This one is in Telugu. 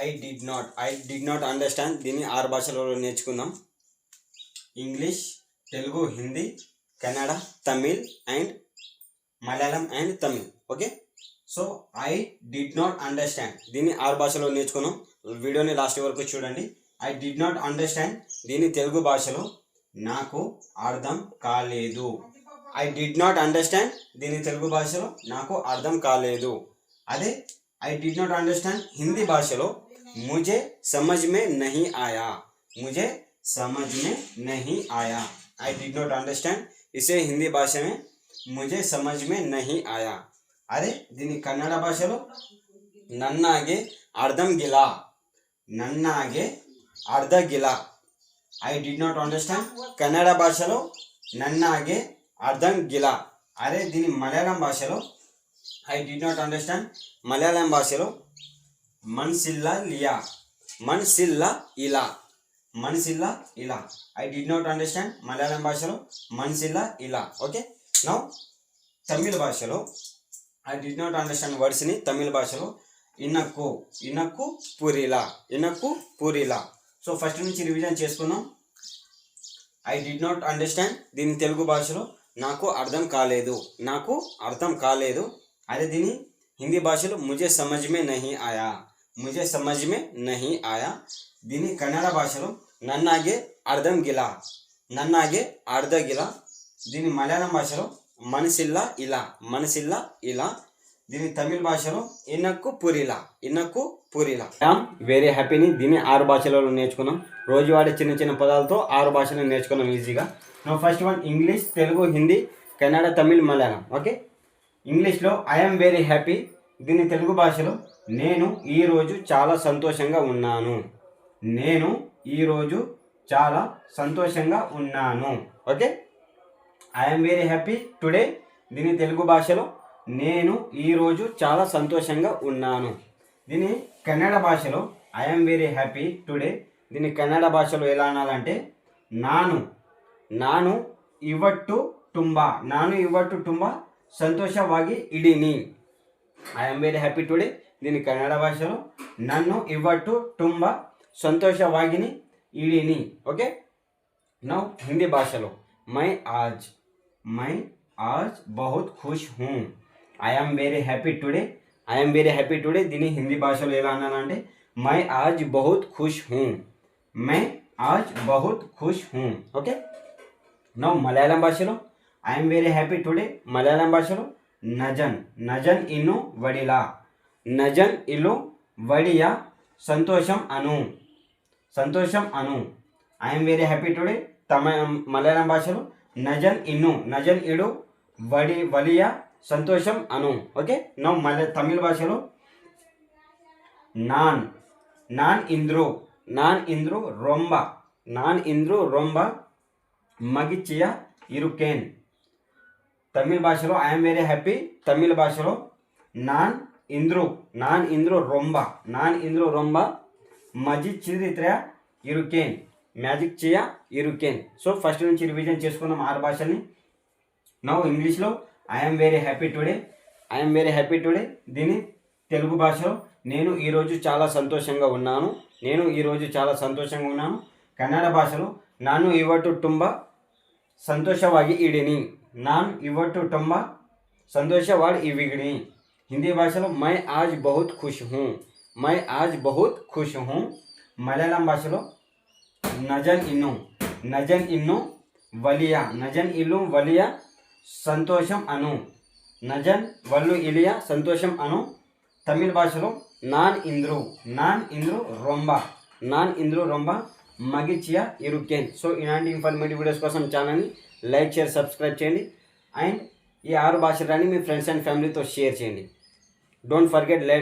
I did not I did not understand దీన్ని ఆరు భాషలలో నేర్చుకుందాం. English Telugu Hindi Kannada Tamil and Malayalam and Tamil okay so I did not understand దీన్ని ఆరు భాషలో నేర్చుకున్నాం వీడియోని లాస్ట్ వరకు చూడండి. ఐ డిడ్ నాట్ అండర్స్టాండ్ దీన్ని తెలుగు భాషలో నాకు అర్థం కాలేదు. ఐ డిడ్ నాట్ అండర్స్టాండ్ దీని తెలుగు భాషలో నాకు అర్థం కాలేదు. అదే I did not understand Hindi भाषा मुझे समझ में नहीं आया मुझे समझ में नहीं आया आई डिड नॉट अंडरस्टैंड इसे हिंदी भाषा में मुझे समझ में नहीं आया అరే దీని కన్నడ భాషలో నన్నాగే అర్థం గిలా నన్నాగే అర్ధ గిలా I did not understand Kannada భాషలో నన్నాగే అర్థం గిలా అరే దీని మలయాళం భాషలో I did not understand Malayalam భాషలో మన్సిల్లా లియా మన్సిల్లా ఇలా మన్సిల్లా ఇలా I did not understand Malayalam భాషలో మన్సిల్లా ఇలా ఓకే నౌ తమిళ భాషలో ఐ డిడ్ నాట్ అండర్స్టాండ్ వర్డ్స్ని తమిళ భాషలో ఇనక్కు ఇనక్కు పూరిలా ఇనక్కు పూరిలా సో ఫస్ట్ నుంచి రివిజన్ చేసుకుందాం. ఐ డిడ్ నాట్ అండర్స్టాండ్ దీని తెలుగు భాషలో. నాకు అర్థం కాలేదు. నాకు అర్థం కాలేదు. అదే దీని హిందీ భాషలో ముజే సమజ్ నహి ఆయా ముజే సమజ్ నహి ఆయా దీని కన్నడ భాషలో నన్నాగే అర్థం గిలా నన్నాగే అర్ధ గిలా దీని మలయాళం భాషలో మనసిల్లా ఇలా మనసిల్లా ఇలా దీని తమిళ భాషలో ఇనక్కు పురిలా ఇనక్కు పురిలా యామ్ వెరీ హ్యాపీని దీన్ని ఆరు భాషలలో నేర్చుకున్నాం రోజువారీ చిన్న చిన్న పదాలతో ఆరు భాషలను నేర్చుకున్నాం ఈజీగా no first one English Telugu Hindi Kannada Tamil Malayalam okay ఇంగ్లీష్లో ఐఎమ్ వెరీ హ్యాపీ దీని తెలుగు భాషలో నేను ఈరోజు చాలా సంతోషంగా ఉన్నాను. నేను ఈరోజు చాలా సంతోషంగా ఉన్నాను. Okay? I'm very happy today దీని తెలుగు భాషలో నేను ఈరోజు చాలా సంతోషంగా ఉన్నాను. దీని కన్నడ భాషలో ఐఎమ్ వెరీ హ్యాపీ టుడే దీని కన్నడ భాషలో ఎలా అనాలంటే నాను నాను ఇవట్టు టుంబా నాను ఇవట్టు టుంబా सतोषवाड़ी ई आम वेरी हैपी टुडे दी कड़ भाषा नवटू तुम सतोषवाड़ी ओके ना हिंदी भाषा मै आज मै आज बहुत खुश हूँ ई am very happy today I am very happy today दी हिंदी भाषा अंटे मै आज बहुत खुश हूँ मै आज बहुत खुश हूँ ओके ना मलयालम भाषा I'm very happy today Malayalam భాషలో నజన్ నజన్ ఇను వడిలా నజన్ ఇల్లు వడియ సంతోషం అను సంతోషం అను. ఐఎమ్ వెరీ హ్యాపీ టుడే తమ మలయాళం భాషలో నజన్ ఇన్ను నజన్ ఇడు వడి వలియ సంతోషం అను. ఓకే నో మల తమిళ భాషలో నాన్ నాన్ ఇంద్రు నాన్ ఇంద్రు రొంబ నాన్ ఇంద్రు రొంబ మగిచియ ఇరుకేన్. తమిళ భాషలో ఐఎమ్ వెరీ హ్యాపీ తమిళ భాషలో నాన్ ఇంద్రు నాన్ ఇంద్రు రొంబ నాన్ ఇంద్రు రొంబ మజి చిరిత్ర ఇరుకేన్ మ్యాజిక్ చేయ ఇరుకేన్ సో ఫస్ట్ నుంచి రివిజన్ చేసుకున్నాం ఆరు భాషల్ని నౌ ఇంగ్లీష్లో I'm very happy today I'm very happy today దీని తెలుగు భాషలో నేను ఈరోజు చాలా సంతోషంగా ఉన్నాను నేను ఈరోజు చాలా సంతోషంగా ఉన్నాను కన్నడ భాషలో ನಾನು ಇವತ್ತು ತುಂಬ ಸಂತೋಷವಾಗಿ ಇಡೀನಿ नान इवटू टम्बा संदेशवाड़ इविगड़ी हिंदी भाषा में मैं आज बहुत खुश हूँ। मैं आज बहुत खुश हूँ। मलयालम भाषा नजन इन नजन इन वलिया, नजन इन वलिया, संतोषम अनु, नजन वलु इलिया, संतोषम अनु, तमिल भाषा नान इंद्रु नान इंद्रु रोम नान इंद्रु रोम మగిచియా ఇరుకేన్. సో ఇలాంటి ఇన్ఫర్మేటివ్ వీడియోస్ కోసం ఛానల్ని లైక్ షేర్ సబ్స్క్రైబ్ చేయండి. అండ్ ఈ ఆరు భాషలని మీ ఫ్రెండ్స్ అండ్ ఫ్యామిలీతో షేర్ చేయండి. Don't forget like